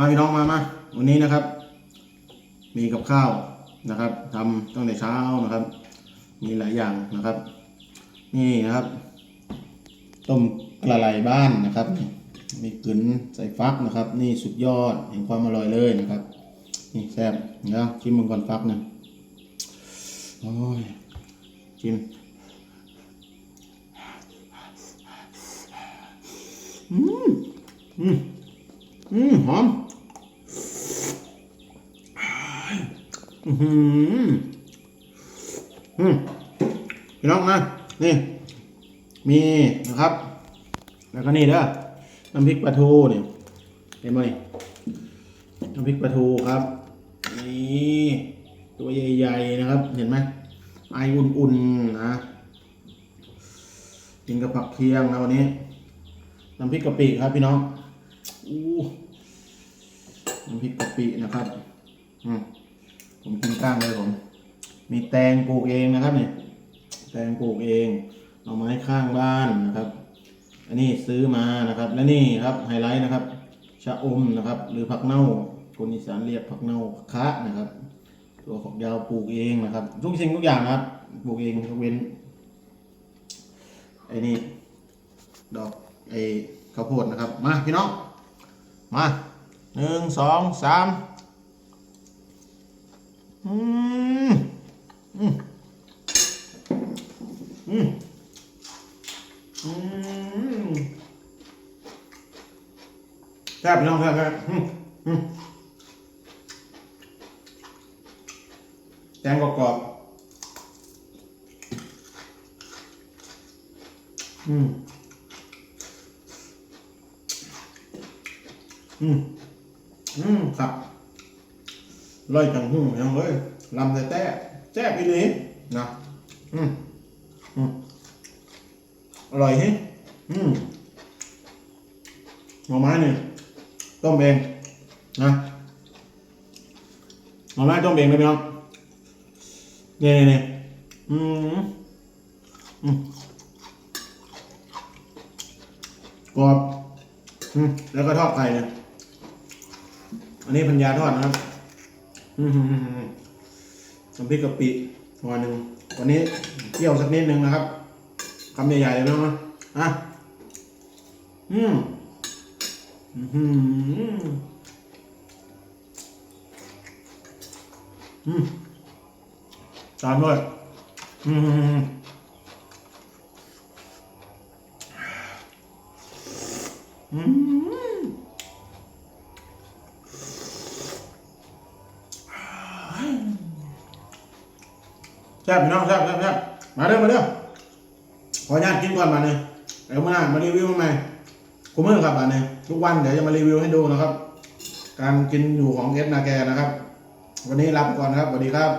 มาพี่น้องมามาวันนี้นะครับ มีกับข้าวนะครับทำตั้งแต่เช้านะครับ มีหลายอย่างนะครับ นี่นะครับ ต้มกระไหลบ้านนะครับ มีกึ๋นใส่ฟักนะครับ นี่สุดยอดแห่งความอร่อยเลยนะครับ นี่แซ่บเดี๋ยวชิมมันก่อนฟักหนะโอ้ยชิมอืมอืม อืมหอม อือหืออืมพี่น้องนะนี่ มีนะครับ แล้วก็นี่เด้อน้ำพริกปลาทูนี่เห็นไหมน้ำพริกปลาทูครับนี่ตัวใหญ่ๆนะครับ เห็นไหมไออุ่นๆนะกินกับผักเคียงนะวันนี้น้ำพริกกะปิครับพี่น้อง อู้น้ำพริกกะปินะครับอืมผมกินก้างเลยผม มีแตงปลูกเองนะครับเนี่ยแตงปลูกเองหน่อไม้ข้างบ้านนะครับ อันนี้ซื้อมานะครับ และนี่ครับไฮไลท์นะครับชะอมนะครับ หรือผักเน่าคนอีสานเรียกผักเน่าคะนะครับ ตัวฝักยาวปลูกเองนะครับ ทุกสิ่งทุกอย่างนะครับปลูกเองยกเว้นไอ้นี่ดอกไอ้ข้าวโพดนะครับ มาพี่น้อง มาหนึ่งสองสามอืมอืมอืมอืมแซ่บน้องแซ่บแซ่บอืมอืมแตงกรอบอืม อืมอืมครับร้อยจังหูยังเลยลำแต่แต่แซ่บอีนี้นะอืมอืมอร่อยฮิอืมหน่อไม้นี่ต้มเองนะหน่อไม้ต้มเองนะพี่น้องเนี่นี่นี่ยอืมอืมกรอบอืมแล้วก็ทอดไข่เนี่ย อันนี้พันยาทอดนะครับน้ำพริกกะปิวันหนึ่งวันนี้เคี่ยวสักนิดนึงนะครับคำใหญ่ๆเลยนะอะอืมอืมอืมตามด้วยอืมอืม ซ่บพี่น้องแซ่บแซ่บแซ่บมาเด้อมาเด้อขออนุญาตกินก่อนมาเนี่ยเดี๋ยวมาหน้ามารีวิวใหม่คุณมือครับมาเนี่ยทุกวันเดี๋ยวจะมารีวิวให้ดูนะครับ การกินอยู่ของเอสนาแกนะครับ วันนี้ลาไปก่อนครับสวัสดีครับ